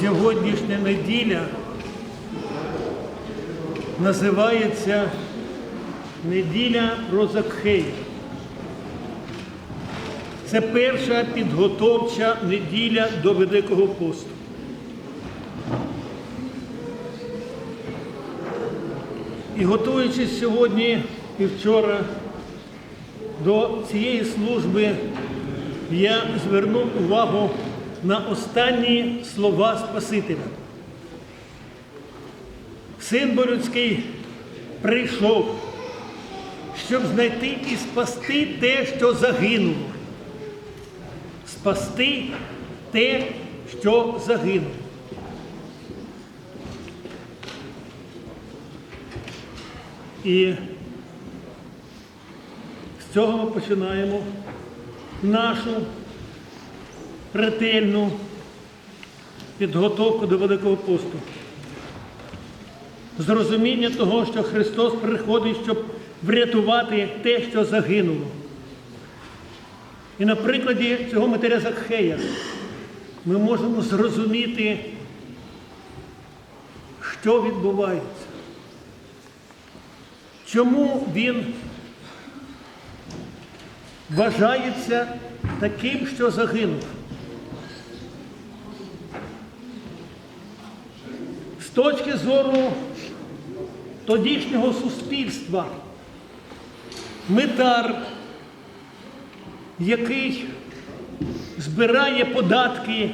Сьогоднішня неділя називається неділя про Закхея. Це перша підготовча неділя до Великого посту. І готуючись сьогодні і вчора до цієї служби, я звернув увагу на останні слова Спасителя. Син Борюцький прийшов, щоб знайти і спасти те, що загинуло. Спасти те, що загинуло. І з цього ми починаємо нашу ретельну підготовку до Великого посту. Зрозуміння того, що Христос приходить, щоб врятувати те, що загинуло. І на прикладі цього матеря Закхея ми можемо зрозуміти, що відбувається. Чому він вважається таким, що загинув? Точки зору тодішнього суспільства, митар, який збирає податки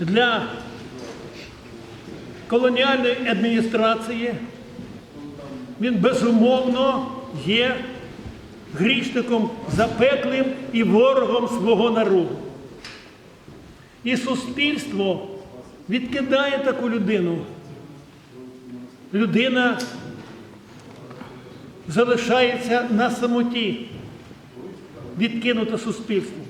для колоніальної адміністрації, він безумовно є грішником запеклим і ворогом свого народу. І суспільство відкидає таку людину. Людина залишається на самоті, відкинута суспільством.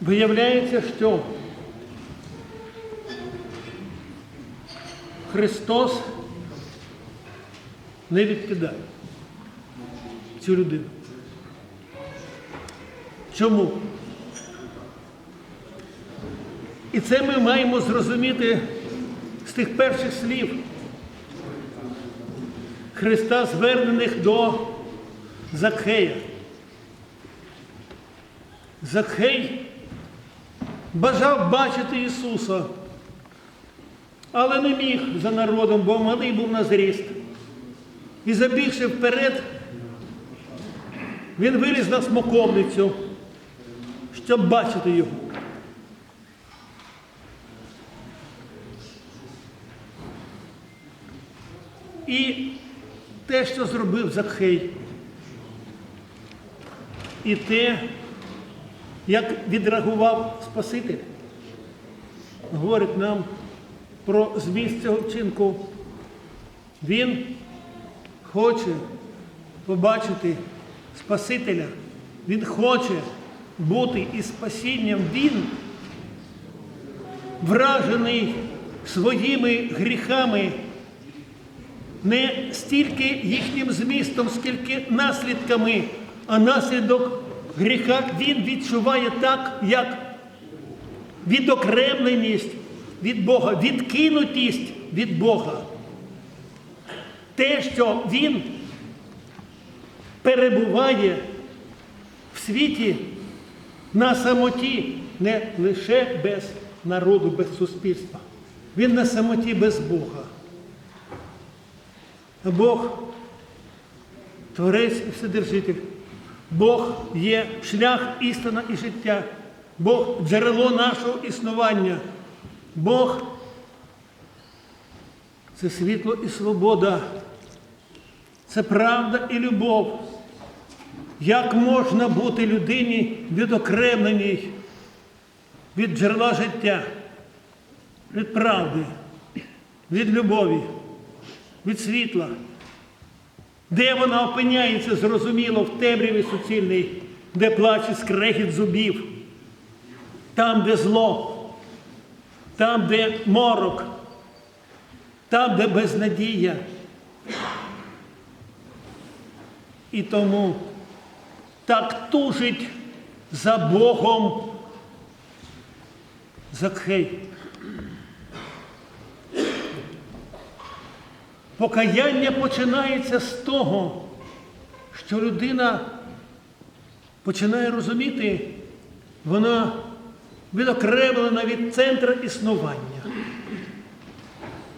Виявляється, що Христос не відкидає цю людину. Чому? І це ми маємо зрозуміти з тих перших слів Христа, звернених до Закхея. Закхей бажав бачити Ісуса, але не міг за народом, бо малий був на зріст. І забігши вперед, він виліз на смоковницю, щоб бачити його. І те, що зробив Закхей, і те, як відреагував Спаситель, говорить нам про зміст цього вчинку. Він хоче побачити Спасителя, він хоче бути із спасінням. Він вражений своїми гріхами не стільки їхнім змістом, скільки наслідками, а наслідок гріха він відчуває так, як відокремленість від Бога, відкинутість від Бога. Те, що він перебуває в світі на самоті, не лише без народу, без суспільства. Він на самоті без Бога. Бог творець і вседержитель. Бог є шлях, істина і життя. Бог джерело нашого існування. Бог це світло і свобода. Це правда і любов. Як можна бути людині відокремленій від джерела життя, від правди, від любові, від світла? Де вона опиняється, зрозуміло, в темряві суцільній, де плаче скрегіт зубів, там, де зло, там, де морок, там, де безнадія. І тому так тужить за Богом Закхей. Покаяння починається з того, що людина починає розуміти, вона відокремлена від центра існування,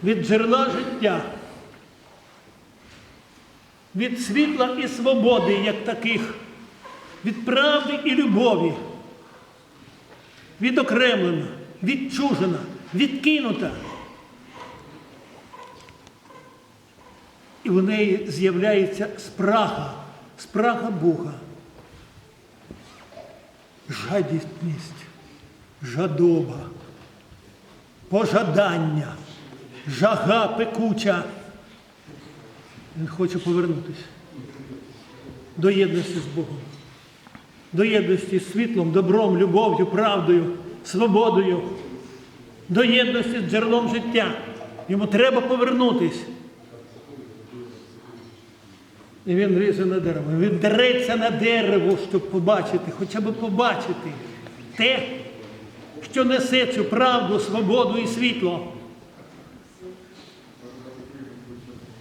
від джерела життя, від світла і свободи, як таких, від правди і любові, відокремлена, відчужена, відкинута. І в неї з'являється спрага, спрага Бога. Жадібність, жадоба, пожадання, жага пекуча. Він хоче повернутися до єдності з Богом, до єдності з світлом, добром, любов'ю, правдою, свободою, до єдності з джерелом життя. Йому треба повернутися. І він лізе на дерево. Він дереться на дерево, щоб побачити, хоча б побачити те, що несе цю правду, свободу і світло.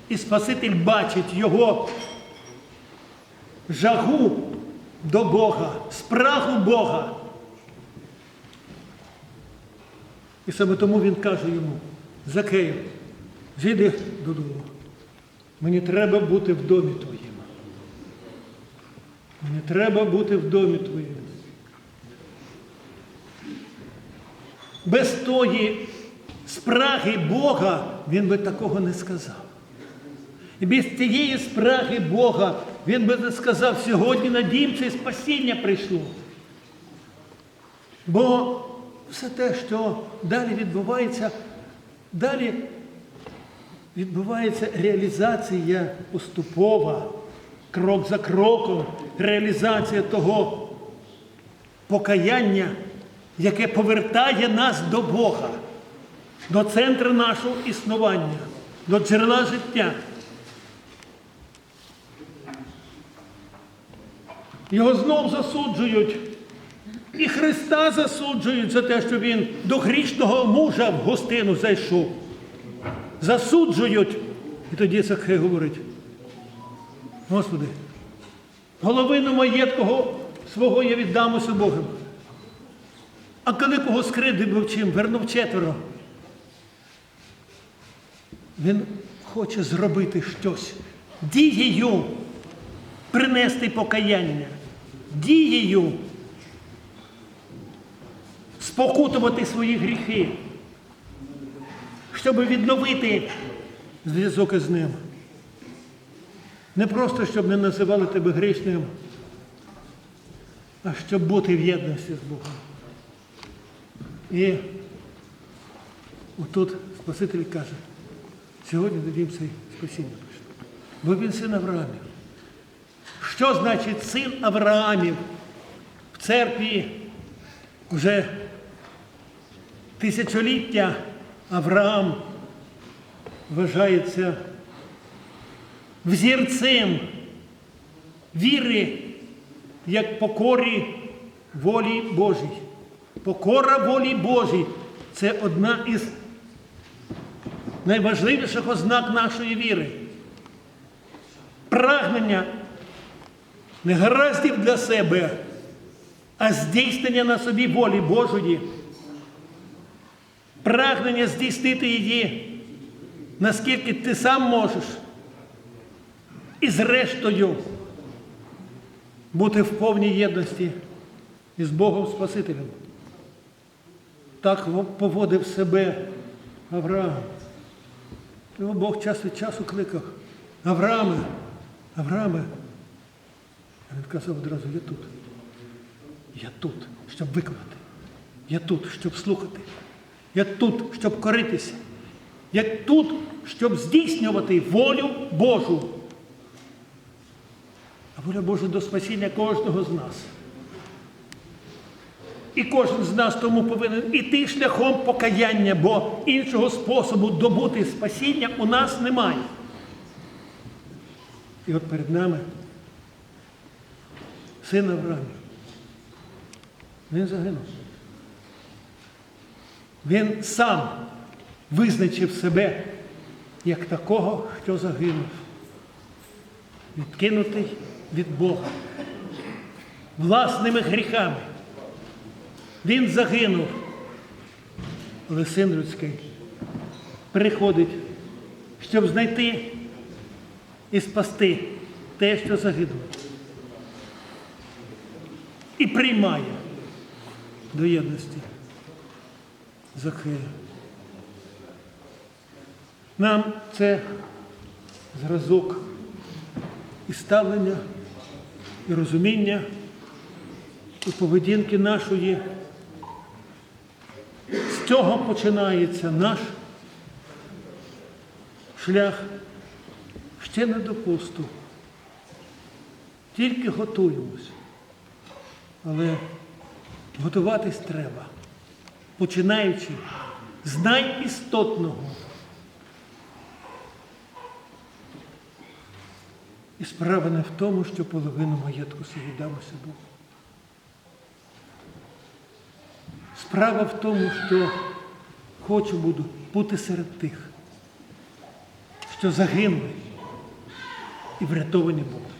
І Спаситель бачить його жагу до Бога, спрагу Бога. І саме тому він каже йому, Закею, зійди додому. Мені треба бути в домі твоєму. Мені треба бути в домі твоєму. Без тої спраги Бога він би такого не сказав. І без цієї спраги Бога він би сказав, сьогодні надіємося і спасіння прийшло. Бо все те, що далі відбувається, далі відбувається реалізація поступова, крок за кроком, реалізація того покаяння, яке повертає нас до Бога, до центру нашого існування, до джерела життя. Його знов засуджують. І Христа засуджують за те, що він до грішного мужа в гостину зайшов засуджують. І тоді Сахей говорить, Господи, половину маєткого свого я віддам усе Богом. А коли кого скридив чим, вернув четверо. Він хоче зробити щось, дією принести покаяння, дією спокутувати свої гріхи щоб відновити зв'язок із ним. Не просто, щоб не називали тебе грішним, а щоб бути в єдності з Богом. І отут Спаситель каже, сьогодні надіємося спасіння прийшло. Бо він син Авраамів. Що значить син Авраамів в церкві вже тисячоліття? Авраам вважається взірцем віри як покорі волі Божій. Покора волі Божій це одна із найважливіших ознак нашої віри. Прагнення не гараздів для себе, а здійснення на собі волі Божої прагнення здійснити її, наскільки ти сам можеш, і зрештою бути в повній єдності із Богом Спасителем. Так поводив себе Авраам. Його Бог час від часу кликав. Аврааме, Аврааме. А він казав одразу, я тут. Я тут, щоб виконати. Я тут, щоб слухати. Я тут, щоб коритися. Я тут, щоб здійснювати волю Божу. А воля Божа до спасіння кожного з нас. І кожен з нас тому повинен іти шляхом покаяння, бо іншого способу добути спасіння у нас немає. І от перед нами син Авраамів. Він загинув. Він сам визначив себе як такого, що загинув, відкинутий від Бога власними гріхами. Він загинув, але син людський приходить, щоб знайти і спасти те, що загинуло. І приймає до єдності Захея. Нам це зразок і ставлення, і розуміння, і поведінки нашої. З цього починається наш шлях ще не до посту. Тільки готуємось. Але готуватись треба, починаючи з найістотного. І справа не в тому, що половину маєтку собі дамося Богу. Справа в тому, що хочу буду бути серед тих, що загинули і врятовані Богом.